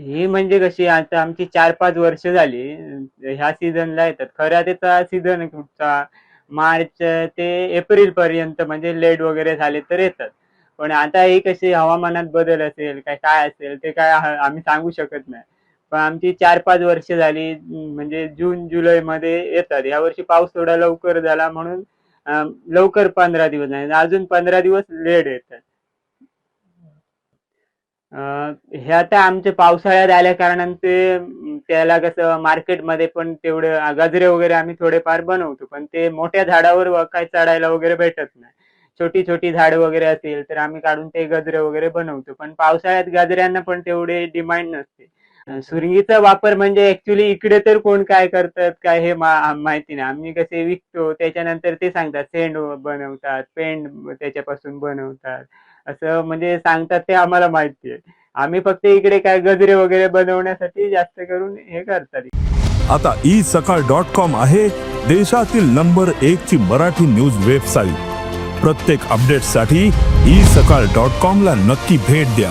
ही म्हणजे कशी आता आमची चार पाच वर्ष झाली ह्या सीझनला येतात. खऱ्या त्याचा सीझन कुठचा? मार्च ते एप्रिल पर्यंत म्हणजे लेट वगैरे झाले तर येतात. पण आता ही कशी हवामानात बदल असेल काय काय असेल ते काय आम्ही सांगू शकत नाही. पण आमची चार पाच वर्ष झाली म्हणजे जून जुलै मध्ये येतात. या वर्षी पाऊस थोडा लवकर झाला म्हणून लवकर पंधरा दिवस नाही अजून पंधरा दिवस लेट येतात. हे आता आमच्या पावसाळ्यात आल्या कारणाने ते त्याला कसं मार्केटमध्ये पण तेवढे गजरे वगैरे आम्ही थोडेफार बनवतो पण ते मोठ्या झाडावर काय चढायला वगैरे भेटत नाही. छोटी छोटी झाड वगैरे असेल तर आम्ही काढून ते गजरे वगैरे बनवतो पण पावसाळ्यात गजऱ्यांना पण तेवढे डिमांड नसते. सुरंगीचा वापर म्हणजे ऍक्च्युली इकडे तर कोण काय करतात काय हे माहिती नाही. आम्ही कसे विकतो त्याच्यानंतर ते सांगतात सेंड बनवतात पेंट त्याच्यापासून बनवतात. असं म्हणजे सांगतात ते आम्हाला माहिती आहे आम्ही फक्त इकडे काय गजरे वगैरे बनवण्यासाठी जास्त करून हे करतात. आता ई सकाळ डॉट कॉम आहे देशातील नंबर एक ची मराठी न्यूज वेबसाईट प्रत्येक अपडेटसाठी ई सकाळ डॉट कॉम ला नक्की भेट द्या.